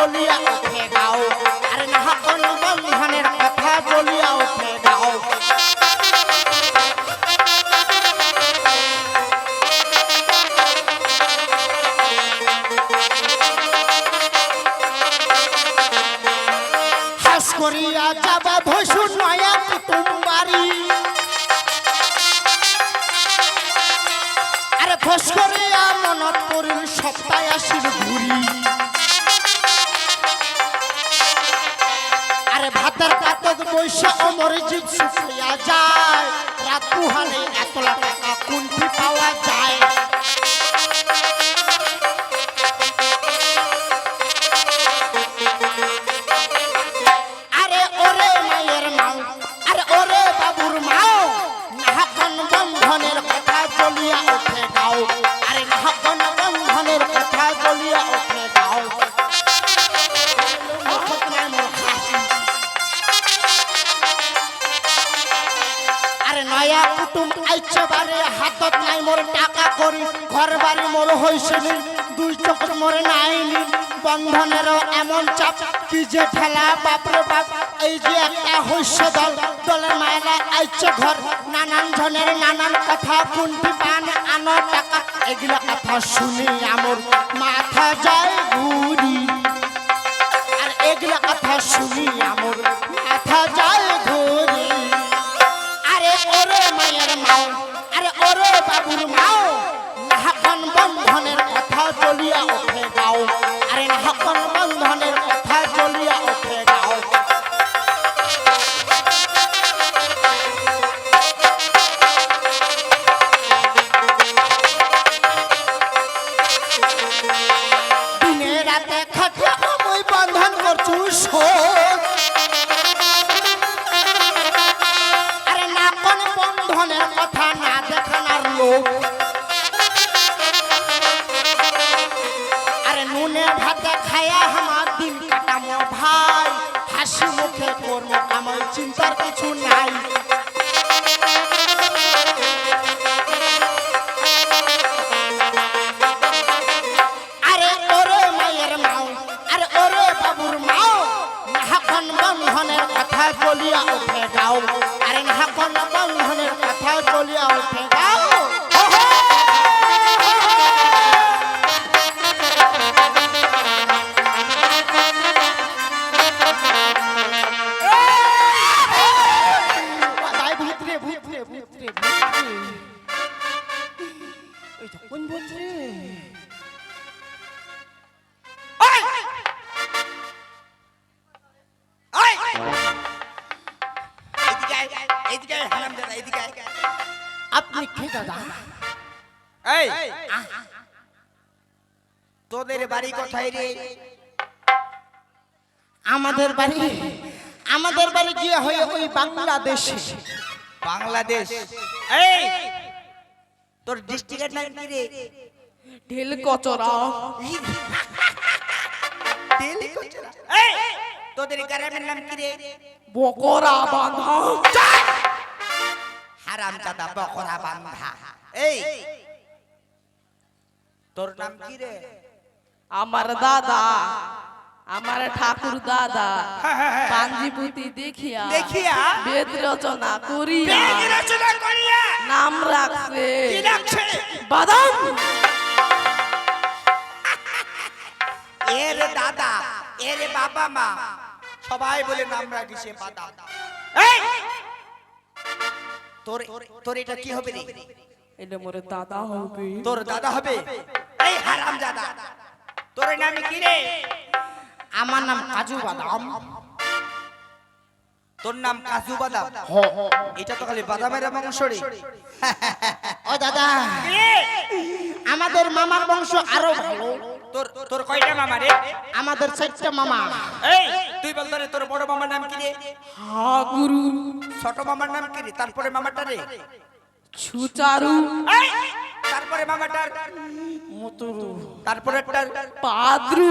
কথা বৈশা অমর জীব শুকিয়া যায়। রাত পুহালে এতলা টাকা কুন্ঠি পাওয়া যায়? হাতত নাই মোর টাকা করি ঘর বাড়ি মোর হইছিল দুই চোখের মোরে নাইনি, বন্ধনের এমন চাপ কি যে ঠেলা, বাপরে বাপ, এই যে একটা হইস দল, দলের মায়েরা আইছে ঘর, নানান জনের নানান কথা কুন্টি পান, আনো টাকা, এগুলো কথা শুনি আমার মাথা যায় ঘুরি। আর এগুলো কথা শুনি আমার মাথা যায় বাবুর মাও নাহকন বন্ধনের হাসি মুখে করব, আমার চিন্তার কিছু নাই। আরে ওরে মায়ের মাও, আরে ওরে বাবুর মাও নাহাকন বন্ধনের কথা বলিয়া উঠে গাও আরে নাহাকন বন্ধনের কথা বলিয়া দাদা। এই, তোদের বাড়ি কোথায় রে? আমাদের বাড়ি আমাদের বাড়ি গিয়ে হয়ে ওই বাংলাদেশে। বাংলাদেশ। এই। তোর ডিস্ট্রিক্টের নাম কি রে? ঢিল কচরা। দিল্লি কোচরা। এই। তোদের গ্রামের নাম কি রে? বকরা বাঁধা। হারামজাদা বকরা বান্ধা। এই তোর নাম কি রে? আমার দাদা আমার ঠাকুর দাদা। পাঞ্জিপুতি দেখিয়া দেখিয়া? বেদ রচনা করিয়া রচনা করিয়া? নাম রাখছে। বাদাম। এর দাদা এর বাবা মা। সবাই বলে নাম রাখিছে বাদা এই তোর তোর এটা কি হবে রে? এটা মোরে দাদা হবে। তোর দাদা হবে? এই হারাম দাদা। তোর নাম কি রে? আমার নাম কাজু বাদাম। তোর নাম কাজু বাদাম? এটা তো খালি বাদামের বংশ রে। ও দাদা। আমাদের মামার বংশ আরও ভালো। তোর তোর কয়টা মামা রে? আমাদের চারটা মামা। এই তুই বল তোর বড় মামার নাম কি রে? হা গুরু। ছোট মামার নাম কি রে তারপরে মামাটা রে? সুচারু এই, তারপরে মামাটার? মতুরু। তারপরে পাদ্রু।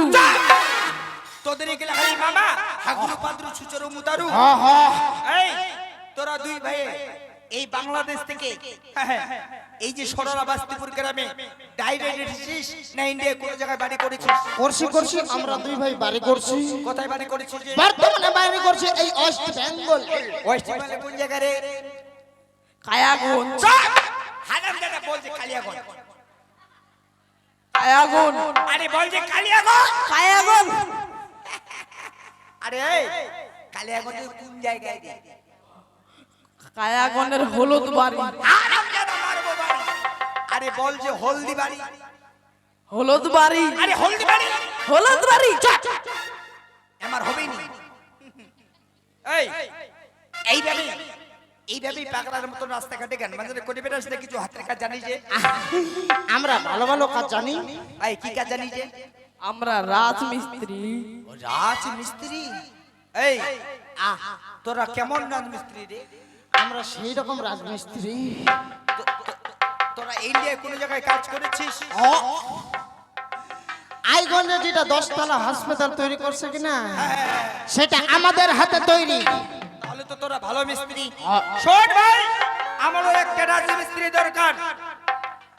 তোদের গেলে হাই মামা হাগুরু পাদ্রু ছুচারু মুতারু। হ্যাঁ হ্যাঁ এই তোরা দুই ভাই। এই বাংলাদেশ থেকে হ্যাঁ, হ্যাঁ, এই যে সরলা বাস্তিপুর গ্রামে ডাইরেক্ট এসেছিস না ইন্ডিয়া কোনো জায়গায় বাড়ি করেছিস? করছি করছি আমরা দুই ভাই বাড়ি করছি। কোথায় বাড়ি করেছিস বর্তমানে বাড়ি করছি এই ওয়েস্ট বেঙ্গল ওয়েস্ট বেঙ্গলে কোন জায়গায় রে? কায়াগঞ্জ! হারাম দাদা বলছে কালিয়াগঞ্জ। কায়াগঞ্জ। আরে বলছে কালিয়াগঞ্জ। কায়াগঞ্জ। আরে কোন জায়গায় রে? কায়াগনের হলুদ বাড়ি। মারবো আরে বল যে হলদি বাড়ি। হলুদ বাড়ি। আরে হলদি বাড়ি। হলুদ বাড়ি আমার হবেই নি এই এইভাবে এইভাবেই পাগলার মতো রাস্তাঘাটে গান বাজারে করে বেড়াস না কিছু হাতের কাজ জানিস যে? আমরা ভালো ভালো কাজ জানি। এই কি কাজ জানিস যে? আমরা রাজমিস্ত্রি। ও রাজ মিস্ত্রি এই আহ তোরা কেমন রাজ মিস্ত্রি রে? আমরা সেই রকম রাজমিস্ত্রি। তোরা ইন্ডিয়ায় কোনো জায়গায় কাজ করেছিস? আইগঞ্জে যেটা দশতলা হাসপাতাল তৈরি করছে কিনা সেটা আমাদের হাতে তৈরি। তাহলে তো তোরা ভালো মিস্ত্রি। শোন ভাই আমারও একটা রাজ মিস্ত্রি দরকার।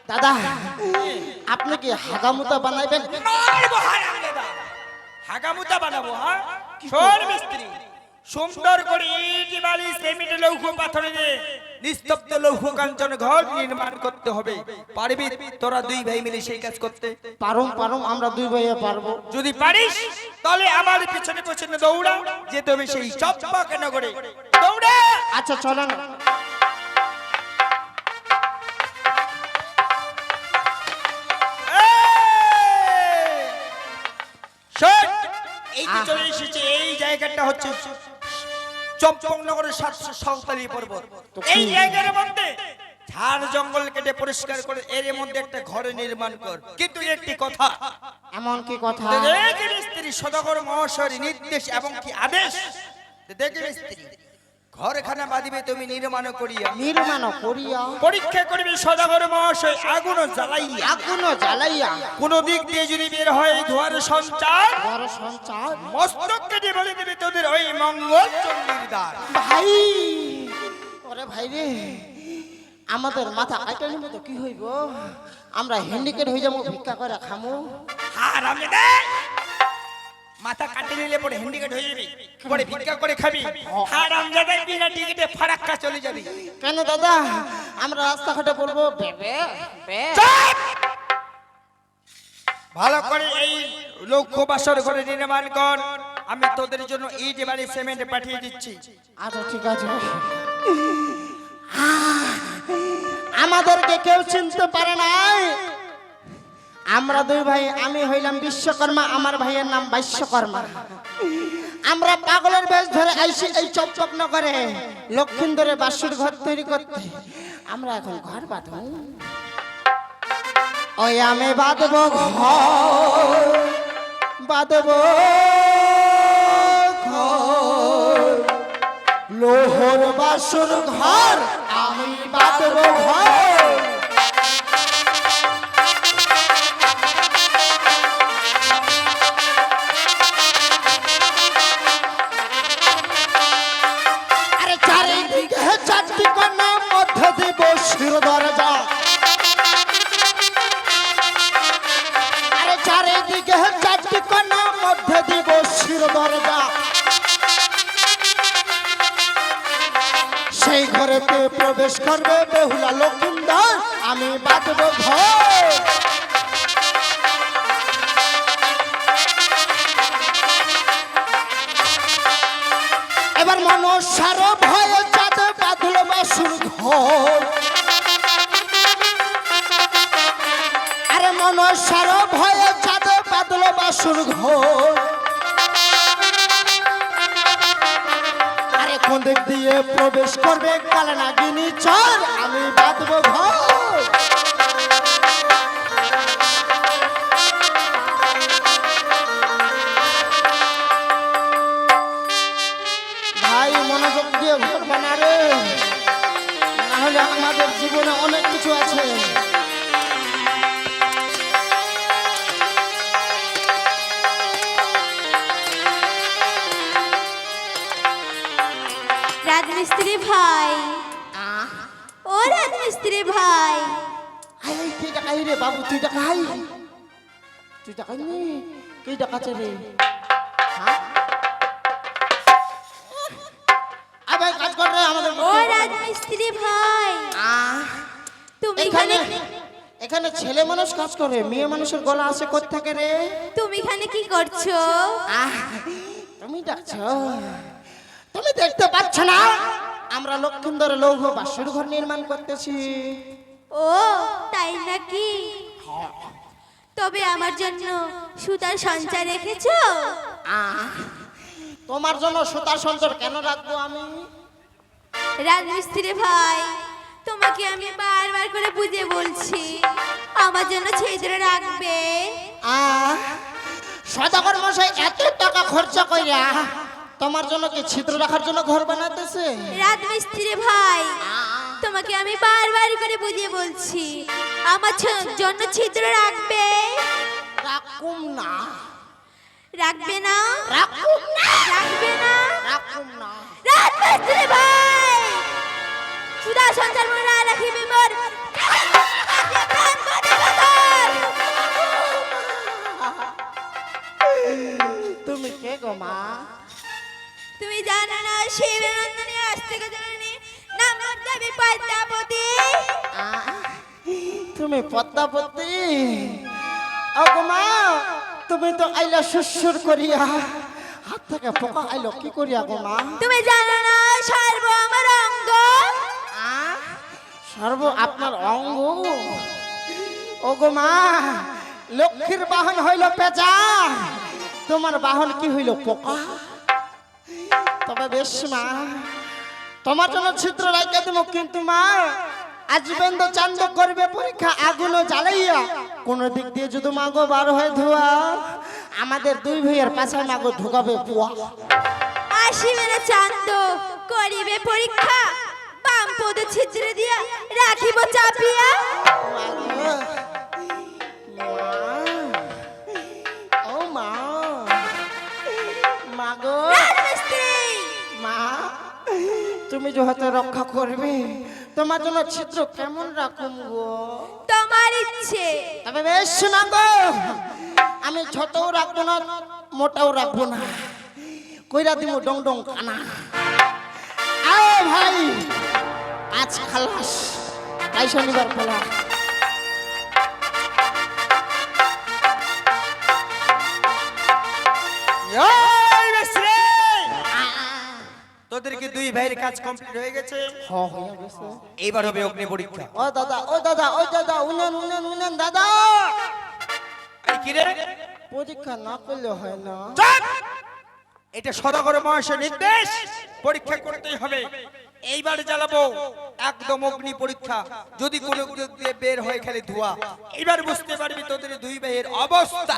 দাদা আপনি কি হাগামুতা বানাইবেন। হাগামুতা বানাবো হ্যাঁ? শোন মিস্ত্রি। সুন্দর করে ইট বালি সিমেন্ট লৌহ পাথর দিয়ে নিস্তব্ধ লৌহ কাঞ্চন ঘর নির্মাণ করতে হবে। পারবি? তোরা দুই ভাই মিলে সেই কাজ করতে। পারুম পারুম আমরা দুই ভাইয়ে পারব। যদি পারিস তাহলে আমার পিছনে পিছনে দৌড়া যেতে হবে সেই চপ্পা কেন করে দৌড়া! আচ্ছা চলেন। এই! শোন, এই যে চলে এসেছে এই জায়গাটা হচ্ছে চম্পকনগরের সাতশো সাঁওতালি পর্বত। এই জায়গার মধ্যে ঝাড় জঙ্গল কেটে পরিষ্কার করে এর মধ্যে একটা ঘর নির্মাণ কর। কিন্তু একটি কথা। এমন কি কথা? দেখে মিস্ত্রি সদাগর মহাশয়ের নির্দেশ এবং কি আদেশ? দেখে মিস্ত্রি। ঘরখানা বাঁধিবে তুমি নির্মাণ করিয়া নির্মাণ করিয়া পরীক্ষা করবি সদাগর মহাশয় আগুন জ্বালাইয়া। আগুন জ্বালাইয়া। কোন দিক দিয়ে যদি বের হয় এই ধোয়ার সঞ্চার। বড় সঞ্চার। মস্তক কেটে বলে দেবে তোদের ওই মঙ্গল চণ্ডীর দ্বার। ভাই ওরে ভাই রে আমাদের মাথা কাটানি মতো কি হইব? আমরা হ্যান্ডিকেট হয়ে যাব ভিক্ষা করে খামু। আর আমি দে। মাথা কাটে নিলে পরে হ্যান্ডিকেট হয়ে যাবি। পরে ভিক্ষা করে খাবি। আর আমি যাবে বিনা টিকিটে ফারাক্কা চলে যাবি। কেন দাদা? আমরা রাস্তাঘাটে বলব বেবে ভালো করে এই লক্ষ্য বাসর ঘরে নির্মাণ কর। আমি তোদের জন্য ইট বাড়ি সিমেন্ট পাঠিয়ে দিচ্ছি। আচ্ছা ঠিক আছে। আমাদেরকে কেউ চিনতে পারে নাই। আমরা দুই ভাই, আমি হইলাম বিশ্বকর্মা, আমার ভাইয়ের নাম বাইশ্বকর্মা আমরা পাগলের বেশ ধরে আইসি এই চপচপ নগরে, লক্ষিন্দরের বাসুর ঘর তৈরি করতে। আমরা এখন ঘর বাঁধব। ওই আমি বাঁধব বাঁধব লোহর বাসুর ঘর, আমি বাঁধব ঘর। করবে বেহুলা লক্ষিন্দর আমি বাঁধব ঘর এবার মনসার ভয় চাঁদে বাঁধল বাসুর ঘর। আরে মনসার ভয় চাঁদে বাঁধল বাসুর ঘর। দিক দিয়ে প্রবেশ করবে কালনাগিনী চর আমি বাঁধব ঘর। আমাদের জীবনে অনেক কিছু আছে। ভাই। আহ। রাজমিস্ত্রি ভাই। আই তুই টাকা রে বাবু তুই টাকা তুই টাকা নি? কে টাকাছে রে। হ্যাঁ? আয় কাজ কর রে আমাদের ও রাজমিস্ত্রি ভাই। তুমি এখানে এখানে ছেলে মানুষ কাজ করে মেয়ে মানুষের গলা আসে কোথেকে রে? তুমি এখানে কি করছ? তুমি ডাকছো। তুমি দেখতে পাচ্ছ না? আমরা লক্ষিন্দর লৌহ বাসুর ঘর নির্মাণ করতেছি। ও তাই নাকি? তবে আমার জন্য সুতার সঞ্চয় রেখেছো? তোমার জন্য সুতার সঞ্চর কেন রাখব আমি? রাজমিস্ত্রি ভাই তোমাকে আমি বারবার করে বুঝে বলছি আমার জন্য ছেড়ে রাখবে। আহ, সদাগর মশাই এত টাকা খরচা কইরা তোমার জন্য কি ছিদ্র রাখার জন্য ঘর বানাতেছে রাজমিস্ত্রি ভাই তোমাকে আমি বারবার করে বুঝিয়ে বলছি আমার জন্য ছিদ্র রাখবে? রাখুম না। রাখবে না? রাখুম না। রাখবে না? রাখুম না। রাজমিস্ত্রি ভাই! সুদা সঞ্চার মনে রাখিবি মোর। তুমি কে গো মা? তুমি জানো না শিবনন্দনী আস্তিক জননী নাম দেবী পদ্মাবতী। তুমি পদ্মাবতী? ও গো মা তুমি তো আইলা সুসুর করিয়া হাত থেকে পোকা আইলো কি করিয়া গো মা? তুমি জানো না সর্ব আমার অঙ্গ। সর্ব আপনার অঙ্গ? ও গো মা লক্ষ্মীর বাহন হইল পেঁচা তোমার বাহন কি হইল পোকা? বেশ মা তোমার জন্য ছিদ্র রাইকা দেবো কিন্তু মা। আজীবন তো চান্দ করবে পরীক্ষা আগুন জ্বালাইয়া। কোন দিক দিয়ে যদি মাগো বার হয়ে ধোয়া আমাদের দুই ভাইয়ের পাশে মাগো ঢুকাবে পুয়া। আসিবে চান্দ করিবে পরীক্ষা। বাম পদ ছিদ্র দিয়া রাখিব চাপিয়া। তুমি যে হাতে রক্ষা করবে তোমার জন্য ছিদ্র কেমন রাখুম গো? তোমার ইচ্ছে। তবে বেশ শোনা গো আমি ছোটও রাখব না মোটাও রাখব না। কইরা দিব ডং ডং কানা। আয় ভাই আজ খালাস তাই শনিবার খোলা মিস্ত্রি! তোদেরকে দুই ভাইয়ের কাজ কমপ্লিট হয়ে গেছে। হ হইয়া গেছে। এইবার হবে অগ্নি পরীক্ষা। ও দাদা ও দাদা ও দাদা উনেন উনেন উনেন দাদা! কি রে? পরীক্ষা না করলে হয় না! এটা সদাগর মহাশয় নির্দেশ। পরীক্ষা করতেই হবে। এইবার জ্বালাবো। একদম অগ্নি পরীক্ষা। যদি কোনো দিয়ে বের হয়ে খেলে ধোয়া। এবার বুঝতে পারবি তোদের দুই ভাইয়ের অবস্থা।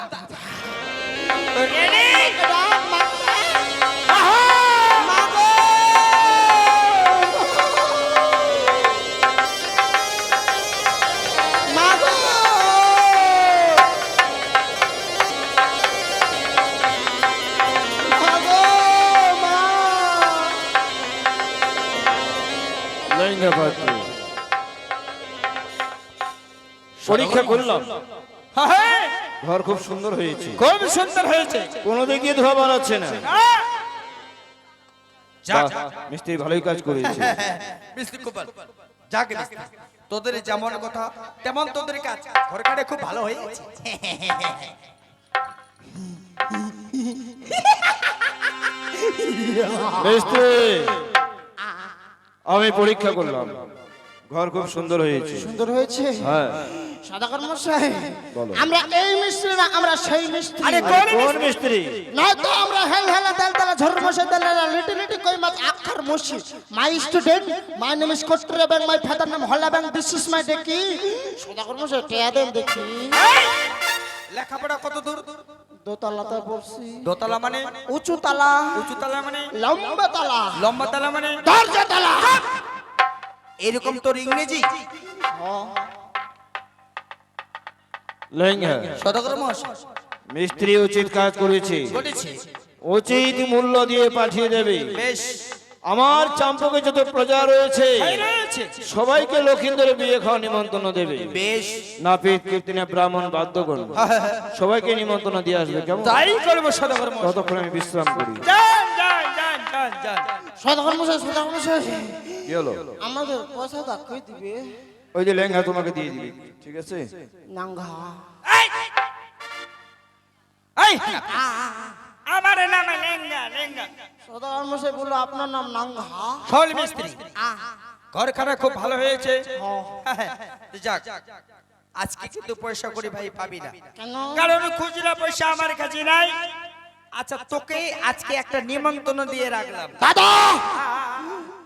পাত্র পরীক্ষা করলাম। হ্যাঁ, হ্যাঁ, ঘর খুব সুন্দর হয়েছে। খুব সুন্দর হয়েছে। কোনো দিক ধোয়া বানাচ্ছে না। মিস্ত্রি ভালোই কাজ করেছে। মিস্ত্রি খুব ভালো। যাকে তোদের যেমন কথা তেমন তোদের কাজ। ঘরকারে খুব ভালো হয়ে গেছে মিস্ত্রি আমি পরীক্ষা করলাম। ঘর খুব সুন্দর হয়েছে। সুন্দর হয়েছে? হ্যাঁ। মশাই আমরা এই মিস্ত্রি না আমরা সেই মিস্ত্রি। আরে আরে কোন মিস্ত্রি? নয় তো আমরা হেল হেলা দেল তেলা ঝর মশাই দেল লিটি লিটি কই মাছ আখার মশি my student my name is কোট্টর এবং মাই ফাদার নাম হল এবং দিস ইজ মাই ডেকি। সদাগর মশাই টেয়া দেন দেখি। লেখাপড়া কত দূর? দোতলাতে পড়ছি। দোতলা মানে? উঁচু তালা। উঁচু তালা মানে? লম্বা তালা। লম্বা তালা মানে? দরজা তালা। এরকম তোর ইংরেজি? মিস্ত্রি উচিত কাজ করেছে। উচিত মূল্য দিয়ে পাঠিয়ে দেবে। বেশ। আমার চাম্পকে যত প্রজা রয়েছে সবাইকে লক্ষিন্দরের বিয়ে খাওয়া নিমন্ত্রণ দেবে। বেশ। নাপিত কীর্তনে ব্রাহ্মণ বাদ্যগণ সবাইকে নিমন্ত্রণ দিয়ে আসবে কেমন? তাই করব ততক্ষণ আমি বিশ্রাম করি। কি হলো? আমাদের দিবে? ওই যে লেহেঙ্গা তোমাকে দিয়ে দিবি। ঠিক আছে? নাঙ্গা। এই! এই! আমার নাম লেঙ্গা লেঙ্গা। সদাগর মশাই বলল আপনার নাম নাঙ্গা? শোল মিস্ত্রি। ঘরখানা খুব ভালো হয়েছে। যাক আজকে কিন্তু পয়সা করে ভাই পাবি না। কারণ খুচরা পয়সা আমার কাছে নাই। আচ্ছা তোকে আজকে একটা নিমন্ত্রণ দিয়ে রাখলাম। দাদা!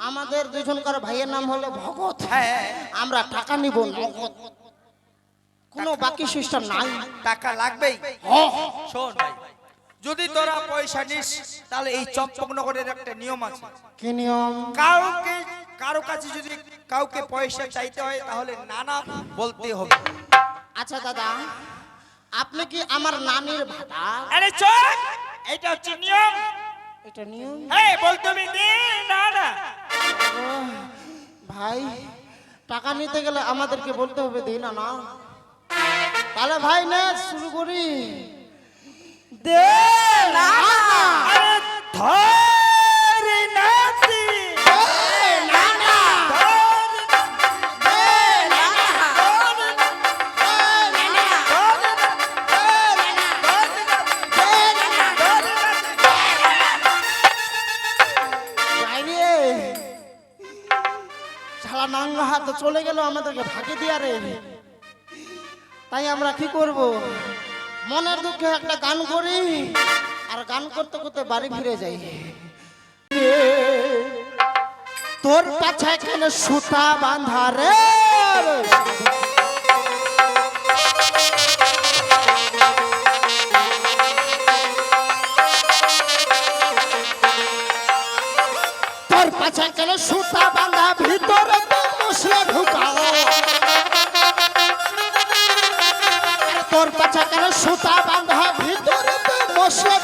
আমাদের দুজনকার ভাইয়ের নাম হলো ভগত হ্যাঁ আমরা টাকা নিব নগদ কোনো বাকি সিস্টেম নাই। টাকা লাগবেই। শোন ভাই যদি তোরা পয়সা নিস তাহলে এই চম্পকনগরের একটা নিয়ম আছে। কি নিয়ম? কাউকে কারও কাছে যদি কাউকে পয়সা চাইতে হয় তাহলে নানা বলতে হবে। আচ্ছা দাদা আপনি কি আমার নানির ভাতা? আরে চল এটা হচ্ছে নিয়ম। এটা নিয়ম? এই বলতে হবে নে, না না। ভাই টাকা নিতে গেলে আমাদেরকে বলতে হবে দিই না না। তাহলে ভাই নে শুরু করি। দে না শালা নাঙ্গা হাত চলে গেল আমাদেরকে ফাঁকি দিয়া রে তাই আমরা কি করব? মনের দুঃখে একটা গান করি, আর গান করতে করতে বাড়ি ফিরে যাই। তোর পাছায় কেন সুতা বাঁধা রে। তোর পাছায় কেন সুতা বাঁধা, ভিতরে মুসলে ঢুকাও। তোর পাছা কেন সুতা বাঁধা ভিতরে বসে